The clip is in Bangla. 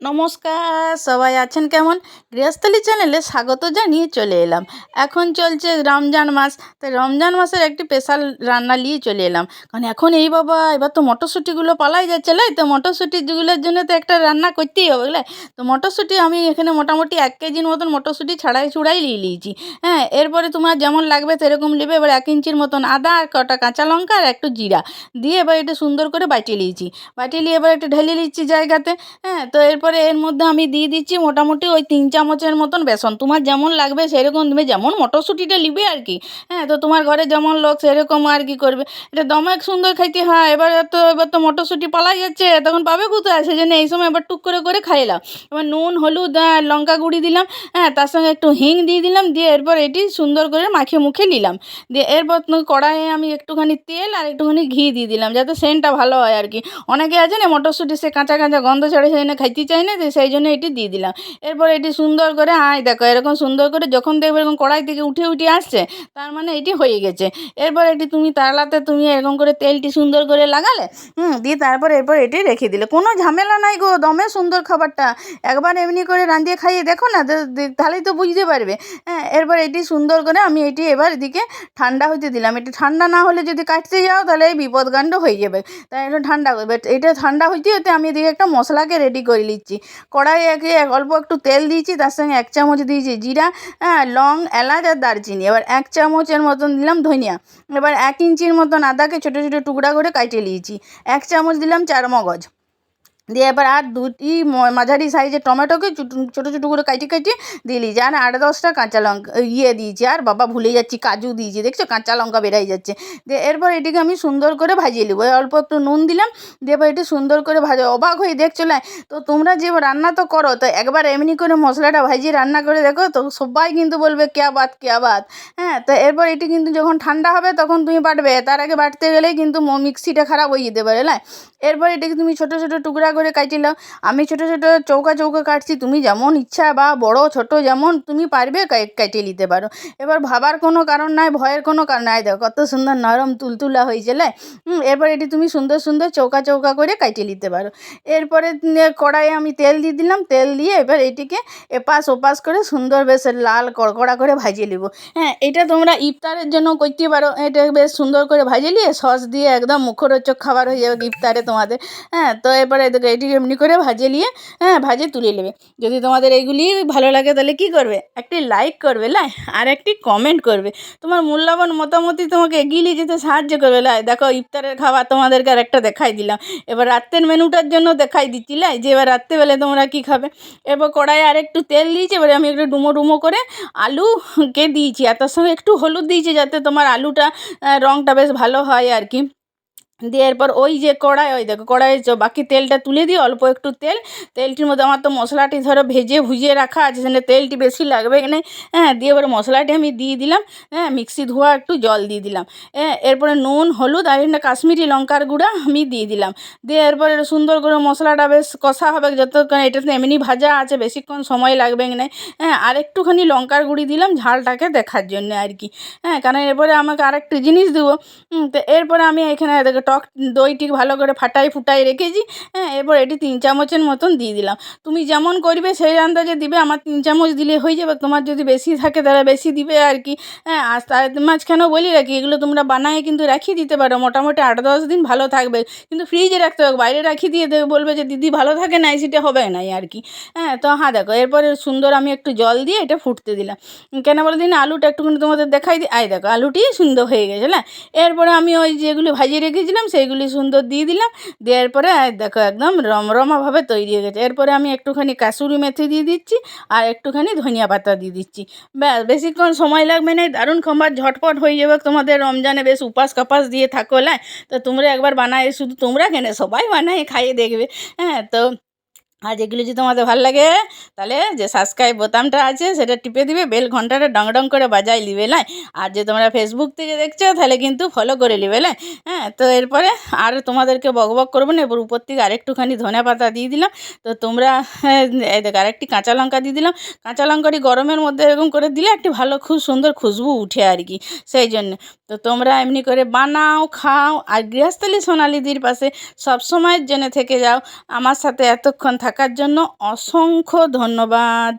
নমস্কার, সবাই আছেন কেমন? গৃহস্থলী চ্যানেলে স্বাগত জানিয়ে চলে এলাম। এখন চলছে রমজান মাস তো রমজান মাসের একটি স্পেশাল রান্না নিয়ে চলে এলাম। কারণ এখন এই বাবা, এবার তো মটরশুঁটিগুলো পালাই যাচ্ছে, লাই তো মটরশুঁটিগুলোর জন্য তো একটা রান্না করতেই হবে বুঝলে তো মটরশুঁটি আমি এখানে মোটামুটি এক কেজির মতন মটরশুঁটি ছাড়াই ছুড়াই নিয়ে নিয়েছি। হ্যাঁ এরপরে তোমার যেমন লাগবে সেরকম নেবে, এবার এক ইঞ্চির মতন আদা, আর কটা কাঁচা লঙ্কা, আর একটু জিরা। দিয়ে এবার এটা সুন্দর করে বাটিয়ে নিয়েছি। বাটিয়ে নিয়ে এবার একটু ঢেলে নিচ্ছি জায়গাতে হ্যাঁ তো এরপরে এর মধ্যে আমি দিয়ে দিচ্ছি মোটামুটি ওই তিন চামচের মতন বেসন। তোমার যেমন লাগবে সেরকম তুমি যেমন মটরশুঁটিটা নিবে আর কি। হ্যাঁ তো তোমার ঘরে যেমন লোক সেরকম আর কি করবে। এটা দমেক সুন্দর খাইতে হয়। এবার তো এবার তো মটরশুঁটি পালাই যাচ্ছে, তখন পাবে কোথায়? সেজন্য এই সময় এবার টুক করে করে খাইলাম। এবার নুন, হলুদ লঙ্কা গুঁড়ি দিলাম। হ্যাঁ তার সঙ্গে একটু হিং দিয়ে দিলাম। দিয়ে এরপর এটি সুন্দর করে মাখিয়ে মুখে নিলাম। দিয়ে এরপর কড়াইয়ে আমি একটুখানি তেল আর একটুখানি ঘি দিয়ে দিলাম, যাতে সেন্টটা ভালো হয় আর কি। অনেকে আছে না, মটরশুঁটি সে কাঁচা কাঁচা গন্ধ ছাড়ে সেজন্য খাইতে চায় না সেই জন্য এটি দিয়ে দিলাম। এরপর এটি সুন্দর করে, হাই দেখো, এরকম সুন্দর করে যখন দেখবে এরকম কড়াই থেকে উঠে উঠে আসছে, তার মানে এটি হয়ে গেছে। এরপর এটি তুমি তালাতে তুমি এরকম করে তেলটি সুন্দর করে লাগালে, হুম, দিয়ে তারপর এরপর এটি রেখে দিলে। কোনো ঝামেলা নাই গো, দমে সুন্দর খাবারটা। একবার এমনি করে রাঁধিয়ে খাইয়ে দেখো না তাহলেই তো বুঝতে পারবে। হ্যাঁ এরপর এটি সুন্দর করে আমি এটি এবার এদিকে ঠান্ডা হতে দিলাম। এটি ঠান্ডা না হলে যদি কাটতে যাও, তাহলে এই বিপদকাণ্ড হয়ে যাবে। তাই এটা ঠান্ডা করবে এটা ঠান্ডা হইতে হতে আমি এদিকে একটা মশলাকে রেডি করে নিচ্ছি। কড়াইয়ে একে এক, অল্প একটু তেল দিয়েছি, তার সঙ্গে এক চামচ দিয়েছি জিরা হ্যাঁ লং, এলাচ আর দারচিনি। এবার এক চামচের মতন দিলাম ধনিয়া। এবার এক ইঞ্চির মতন আদাকে ছোটো ছোটো টুকরা করে কাটিয়ে নিয়েছি। এক চামচ দিলাম চার মগজ দিয়ে এবার আর দুটি মাঝারি সাইজের টমেটোকে ছোটো ছোটো করে কাটি কাটি দিলি আর আট দশটা কাঁচা লঙ্কা ইয়ে দিয়েছি। আর বাবা ভুলে যাচ্ছি, কাজু দিয়েছি। দেখছ? কাঁচা লঙ্কা বেরাই যাচ্ছে। দিয়ে এরপর এটিকে আমি সুন্দর করে ভাজিয়ে নেব। অল্প একটু নুন দিলাম। দিয়ে এবার এটি সুন্দর করে ভাজা। অবাক হয়ে দেখছ? না তো তোমরা যে রান্না তো করো, তো একবার এমনি করে মশলাটা ভাজিয়ে রান্না করে দেখো, তো সবাই কিন্তু বলবে, ক্যা বাত ক্যা বাত? হ্যাঁ তো এরপর এটি কিন্তু যখন ঠান্ডা হবে, তখন তুমি বাটবে। তার আগে বাটতে গেলেই কিন্তু মিক্সিটা খারাপ হয়ে যেতে পারে না এরপর এটাকে তুমি ছোটো ছোটো টুকরা করে কাটি নাও আমি ছোটো ছোটো চৌকা চৌকা কাটছি তুমি যেমন ইচ্ছা বা বড় ছোট যেমন তুমি পারবে কাই- কেটে নিতে পারো। এবার ভাবার কোনো কারণ নাই ভয়ের কোনো কারণ নাই। দেখো কত সুন্দর নরম তুলতুলা হয়েছে লে। হুম, এরপর এটি তুমি সুন্দর সুন্দর চৌকা চৌকা করে কাটে নিতে পারো। এরপরে কড়াইয়ে আমি তেল দিয়ে দিলাম। তেল দিয়ে এবার এটিকে এপাশ ওপাশ করে সুন্দর বেশ লাল কড়কড়া করে ভাজিয়ে নিব। হ্যাঁ এটা তোমরা ইফতারের জন্য করতে পারো। এটা বেশ সুন্দর করে ভাজিয়ে নিয়ে সস দিয়ে একদম মুখরোচক খাবার হয়ে যাবে ইফতারে তোমাদের। হ্যাঁ তো এবারে এদিকে এটিকে এমনি করে ভাজে নিয়ে হ্যাঁ ভাজে তুলে নেবে। যদি তোমাদের এইগুলি ভালো লাগে তাহলে কি করবে? একটি লাইক করবে, লাই, আর একটি কমেন্ট করবে। তোমার মূল্যবান মতামতই তোমাকে এগিয়ে নিয়ে যেতে সাহায্য করবে, লাই। দেখো, ইফতারের খাবার তোমাদেরকে আর একটা দেখাই দিলাম। এবার রাত্রের মেনুটার জন্য দেখাই দিচ্ছি, লাই, যে এবার রাত্রেবেলা তোমরা কী খাবে? এবার কড়াইয়ে আর একটু তেল দিয়েছি, এবারে আমি একটু ডুমো ডুমো করে আলুকে দিয়েছি, আর তার সঙ্গে একটু হলুদ দিয়েছি, যাতে তোমার আলুটা রঙটা বেশ ভালো হয় আর কি। দিয়ে এরপর ওই যে কড়াই, ওই দেখো কড়াইয়ে চ- বাকি তেলটা তুলে দিয়ে অল্প একটু তেল। তেলটির মধ্যে আমার তো মশলাটি ধরো ভেজে ভুজিয়ে রাখা আছে সেখানে তেলটি বেশি লাগবে এখানে। হ্যাঁ দিয়ে এবার মশলাটি আমি দিয়ে দিলাম। হ্যাঁ মিক্সি ধোয়া একটু জল দিয়ে দিলাম। হ্যাঁ এরপরে নুন, হলুদ, আর এখানে কাশ্মীরি লঙ্কার গুঁড়া আমি দিয়ে দিলাম। দিয়ে এরপরে সুন্দর করে মশলাটা বেশ কষা হবে, যতক্ষণ এটা তো এমনি ভাজা আছে, বেশিক্ষণ সময় লাগবে এখানে। হ্যাঁ আর একটুখানি লঙ্কার গুঁড়ি দিলাম ঝালটাকে দেখার জন্য আর কি। হ্যাঁ কারণ এরপরে আমাকে আরেকটু জিনিস দেবো। তো এরপরে আমি এখানে দেখো টক দইটি ভালো করে ফাটাই ফুটাই রেখেছি হ্যাঁ এরপর এটি তিন চামচের মতন দিয়ে দিলাম। তুমি যেমন করবে সেই আন্দাজে দিবে, আমার তিন চামচ দিলে হয়ে যাবে, তোমার যদি বেশি থাকে তারা বেশি দিবে আর কি হ্যাঁ আর তার মাঝখানেও বলি রাখি, এগুলো তোমরা বানায় কিন্তু রাখিয়ে দিতে পারো, মোটামুটি আট দশ দিন ভালো থাকবে, কিন্তু ফ্রিজে রাখতে হবে, বাইরে রাখিয়ে দিয়ে দেবে বলবে যে, দিদি ভালো থাকে না সেটা হবে নাই আর কি হ্যাঁ তো হ্যাঁ দেখো, এরপরে সুন্দর আমি একটু জল দিয়ে এটা ফুটতে দিলাম, কেন বলে দিন আলুটা একটুখানি তোমাদের দেখাই দিই আয় দেখো, আলুটি সুন্দর হয়ে গেছে না এরপরে আমি ওই যেগুলি ভাজিয়ে রেখেছিলাম সেইগুলি সুন্দর দিয়ে দিলাম। দেওয়ার পরে দেখো একদম রমরমাভাবে তৈরি হয়ে গেছে। এরপরে আমি একটুখানি কাসুরি মেথি দিয়ে দিচ্ছি আর একটুখানি ধনিয়া পাতা দিয়ে দিচ্ছি। ব্যাস, বেশিক্ষণ সময় লাগবে না দারুণ খাবার ঝটপট হয়ে যাবে। তোমাদের রমজানে বেশ উপাস কাপাস দিয়ে থাকো, লাই। তো তোমরা একবার বানায়, শুধু তোমরা কেন, সবাই বানায়, খাইয়ে দেখবে। হ্যাঁ তো আর যেগুলো যদি তোমাদের ভালো লাগে তাহলে যে সাবস্ক্রাইব বোতামটা আছে সেটা টিপে দিবে বেল ঘন্টাটা ডং ডং করে বাজাই নিবে লাই আর যে তোমরা ফেসবুক থেকে দেখছ তাহলে কিন্তু ফলো করে নিবে লাই হ্যাঁ তো এরপরে আর তোমাদেরকে বক বক করব না এবার উপর থেকে আরেকটুখানি ধনে পাতা দিয়ে দিলাম। তো তোমরা হ্যাঁ, দেখ আরেকটি কাঁচা লঙ্কা দিয়ে দিলাম। কাঁচা লঙ্কাটি গরমের মধ্যে এরকম করে দিলে একটি ভালো খুব সুন্দর খুশবু উঠে আর কি। সেই জন্য তো তোমরা এমনি করে বানাও, খাও আর গৃহস্থলী সোনালিদির পাশে সব সময়ের জন্য থেকে যাও। আমার সাথে এতক্ষণ থাকার জন্য অসংখ্য ধন্যবাদ।